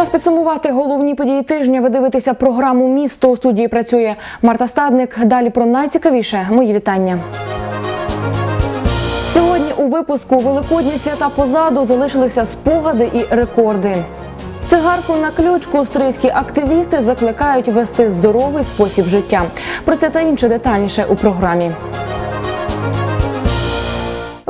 Час підсумувати головні події тижня. Ви дивитеся програму Місто у студії працює Марта Стадник. Далі про найцікавіше. Мої вітання. Сьогодні у випуску Великодні свята позаду залишилися спогади і рекорди. Цигарку на ключку стрийські активісти закликають вести здоровий спосіб життя. Про це та інше детальніше у програмі.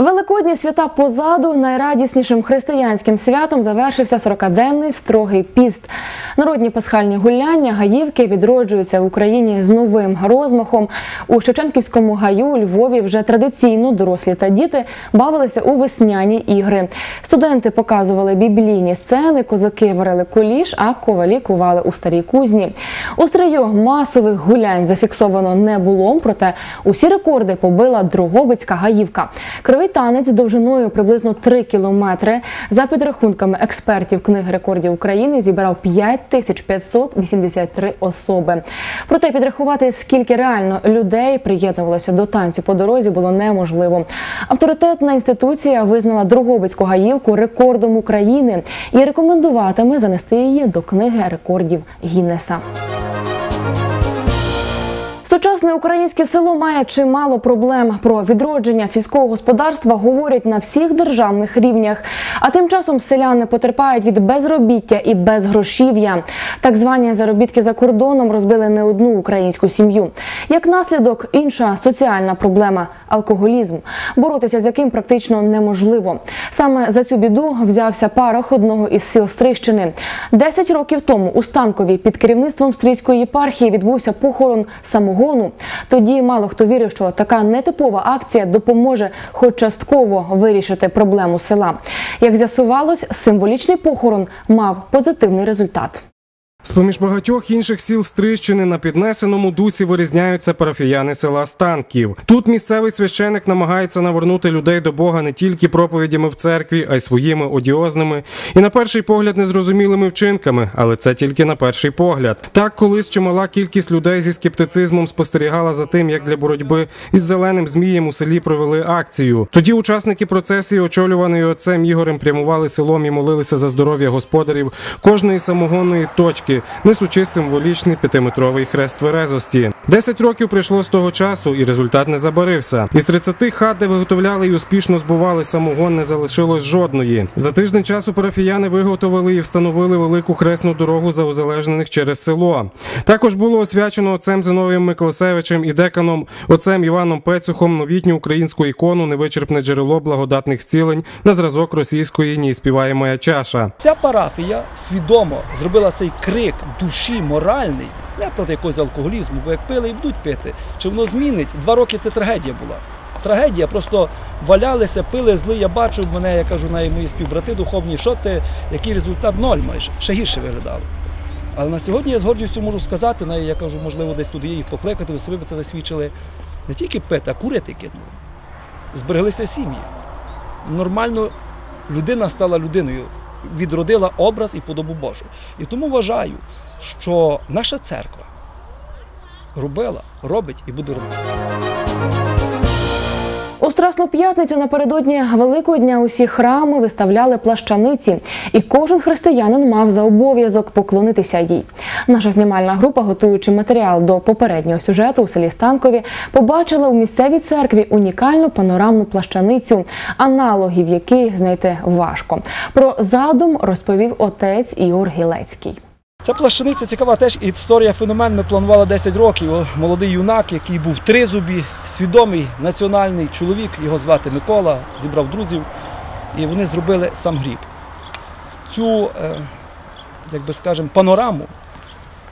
Великодні свята позаду найрадіснішим християнським святом завершився 40-денний строгий піст. Народні пасхальні гуляння гаївки відроджуються в Україні з новим розмахом. У Шевченківському гаю у Львові вже традиційно дорослі та діти бавилися у весняні ігри. Студенти показували біблійні сцени, козаки варили коліш, а ковалі кували у старій кузні. У стрию масових гулянь зафіксовано не було, проте усі рекорди побила Дрогобицька гаївка. Кривий танець довжиною приблизно 3 кілометри. За підрахунками експертів книги рекордів України зібрав 5583 особи. Проте підрахувати, скільки реально людей приєднувалося до танцю по дорозі, було неможливо. Авторитетна інституція визнала Дрогобицьку гаївку рекордом України і рекомендуватиме занести її до книги рекордів Гіннеса. Сучасне українське село має чимало проблем. Про відродження сільського господарства говорять на всіх державних рівнях. А тим часом селяни потерпають від безробіття і безгрошів'я. Так звані заробітки за кордоном розбили не одну українську сім'ю. Як наслідок, інша соціальна проблема алкоголізм, боротися з яким практично неможливо. Саме за цю біду взявся парох одного із сіл Стрищини. Десять років тому у Станкові під керівництвом Стрийської єпархії відбувся похорон самогону. Тоді мало хто вірив, що така нетипова акція допоможе хоч частково вирішити проблему села. Як з'ясувалось, символічний похорон мав позитивний результат. З-поміж багатьох інших сіл Стрищини на піднесеному дусі вирізняються парафіяни села Станків. Тут місцевий священик намагається навернути людей до Бога не тільки проповідями в церкві, а й своїми одіозними і на перший погляд незрозумілими вчинками, але це тільки на перший погляд. Так, колись чимала кількість людей зі скептицизмом спостерігала за тим, як для боротьби із зеленим змієм у селі провели акцію. Тоді учасники процесії, очолюваної отцем Ігорем, прямували селом і молилися за здоров'я господарів кожної самогонної точки несучи символічний п'ятиметровий хрест тверезості. Десять років прийшло з того часу, і результат не забарився. Із 30 хат, де виготовляли і успішно збували самогон, не залишилось жодної. За тиждень часу парафіяни виготовили і встановили велику хресну дорогу за узалежнених через село. Також було освячено отцем Зиновієм Миколасевичем і деканом отцем Іваном Пецюхом новітню українську ікону невичерпне джерело благодатних зцілень на зразок російської «Ні співає моя чаша. Ця парафія свідомо зробила цей крик душі моральний, не проти якогось алкоголізму, бо як пили і будуть пити. Чи воно змінить? Два роки це трагедія була. Трагедія, просто валялися, пили зли. Я бачив мене, я кажу, навіть мої співбрати духовні, що ти, який результат ноль майже, ще гірше виглядало. Але на сьогодні я з гордістю можу сказати, навіть я кажу, можливо, десь туди їх покликати, ви собі це засвідчили. Не тільки пити, а курити кинули. Збереглися сім'ї. Нормально людина стала людиною відродила образ і подобу Божу. І тому вважаю, що наша церква робила, робить і буде робити. У Страсну п'ятницю напередодні Великого дня усі храми виставляли плащаниці, і кожен християнин мав за обов'язок поклонитися їй. Наша знімальна група, готуючи матеріал до попереднього сюжету у селі Станкові, побачила у місцевій церкві унікальну панорамну плащаницю, аналогів якій знайти важко. Про задум розповів отець Ігор Гілецький. Ця плащаниця цікава теж історія феномен. Ми планували 10 років. Молодий юнак, який був тризубі, свідомий національний чоловік, його звати Микола, зібрав друзів, і вони зробили сам гріб. Цю, як би скажемо, панораму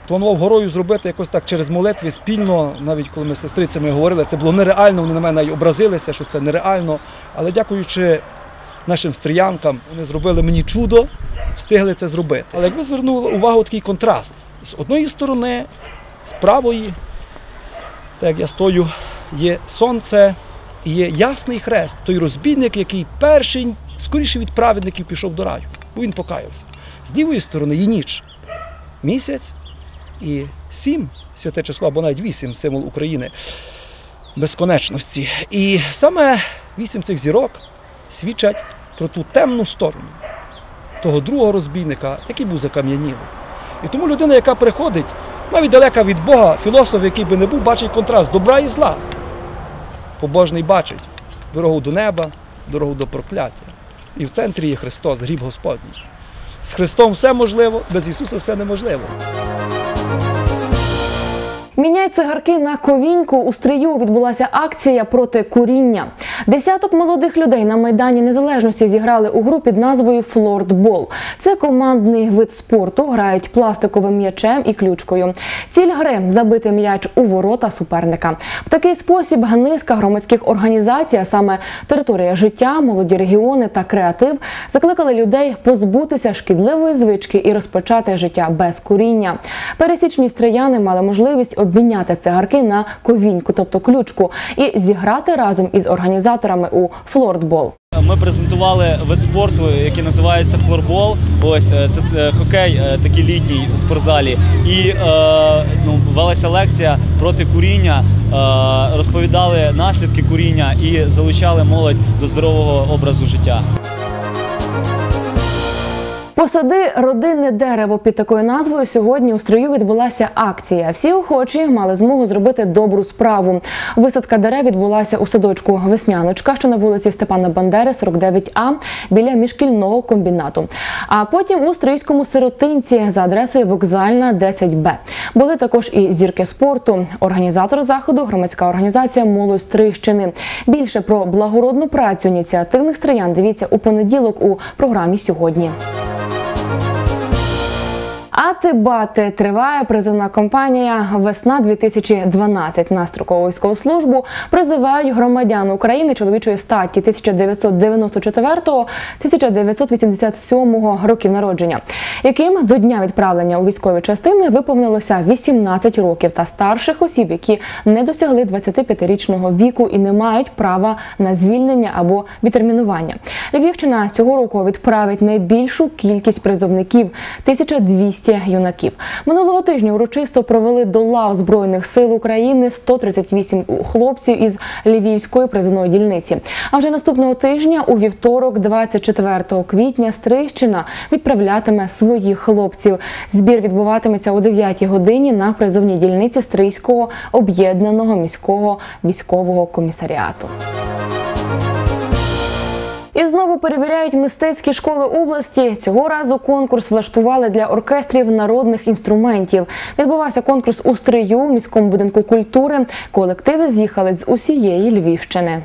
планував горою зробити якось так через молитви спільно, навіть коли ми з сестрицями говорили, це було нереально, вони на мене навіть образилися, що це нереально. Але дякуючи нашим стріянкам, вони зробили мені чудо встигли це зробити. Але як ви звернули увагу такий контраст. З одної сторони, з правої, так як я стою, є сонце і є ясний хрест, той розбійник, який перший, скоріше від праведників пішов до раю, бо він покаявся. З лівої сторони є ніч, місяць і сім, святе число, або навіть вісім символ України безконечності. І саме вісім цих зірок свідчать про ту темну сторону того другого розбійника, який був закам'янілий. І тому людина, яка приходить, навіть далека від Бога, філософ, який би не був, бачить контраст добра і зла. Побожний бачить дорогу до неба, дорогу до прокляття. І в центрі є Христос, гріб Господній. З Христом все можливо, без Ісуса все неможливо. Міняй цигарки на ковіньку. У стрию відбулася акція проти куріння. Десяток молодих людей на майдані незалежності зіграли у гру під назвою Флордбол. Це командний вид спорту. Грають пластиковим м'ячем і ключкою. Ціль гри забити м'яч у ворота суперника. В такий спосіб низка громадських організацій, а саме територія життя, молоді регіони та креатив, закликали людей позбутися шкідливої звички і розпочати життя без куріння. Пересічні стрияни мали можливість обміняти цигарки на ковіньку, тобто ключку, і зіграти разом із організаторами у флордбол. Ми презентували вид спорту, який називається флорбол. Ось е, це е, хокей, е, такий літній у спортзалі. І ну, велася лекція проти куріння, розповідали наслідки куріння і залучали молодь до здорового образу життя. Посади родинне дерево під такою назвою. Сьогодні у строю відбулася акція. Всі охочі мали змогу зробити добру справу. Висадка дерев відбулася у садочку Весняночка, що на вулиці Степана Бандери, 49А, біля міжкільного комбінату. А потім у стрийському сиротинці за адресою вокзальна 10Б. Були також і зірки спорту. Організатор заходу громадська організація Молодь Стрийщини. Більше про благородну працю ініціативних стриян дивіться у понеділок у програмі сьогодні. Música Ати-бати триває призовна кампанія Весна 2012 на строкову військову службу. Призивають громадян України чоловічої статі 1994-1987 років народження, яким до дня відправлення у військові частини виповнилося 18 років та старших осіб, які не досягли 25-річного віку і не мають права на звільнення або відтермінування. Львівщина цього року відправить найбільшу кількість призовників 1200 юнаків. Минулого тижня урочисто провели до лав збройних сил України 138 хлопців із Львівської призовної дільниці. А вже наступного тижня, у вівторок, 24 квітня, Стрийщина відправлятиме своїх хлопців. Збір відбуватиметься о 9 годині на призовній дільниці Стрийського об'єднаного міського військового комісаріату. І знову перевіряють мистецькі школи області. Цього разу конкурс влаштували для оркестрів народних інструментів. Відбувався конкурс у стрию в міському будинку культури. Колективи з'їхали з усієї Львівщини.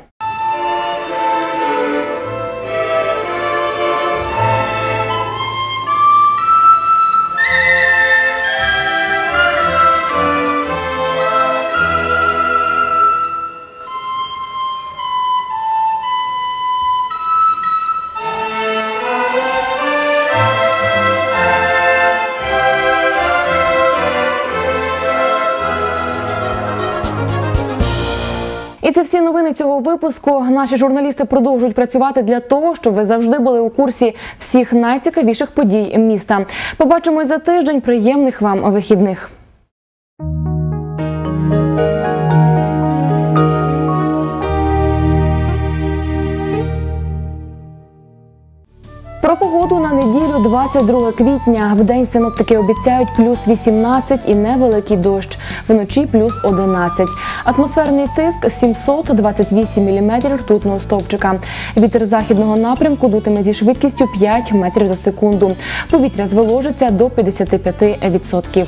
І це всі новини цього випуску. Наші журналісти продовжують працювати для того, щоб ви завжди були у курсі всіх найцікавіших подій міста. Побачимось за тиждень. Приємних вам вихідних. Про погоду на неділю 22 квітня. В день синоптики обіцяють плюс 18 і невеликий дощ. Вночі плюс 11. Атмосферний тиск 728 мм ртутного стовпчика. Вітер західного напрямку дутиме зі швидкістю 5 метрів за секунду. Повітря зволожиться до 55%.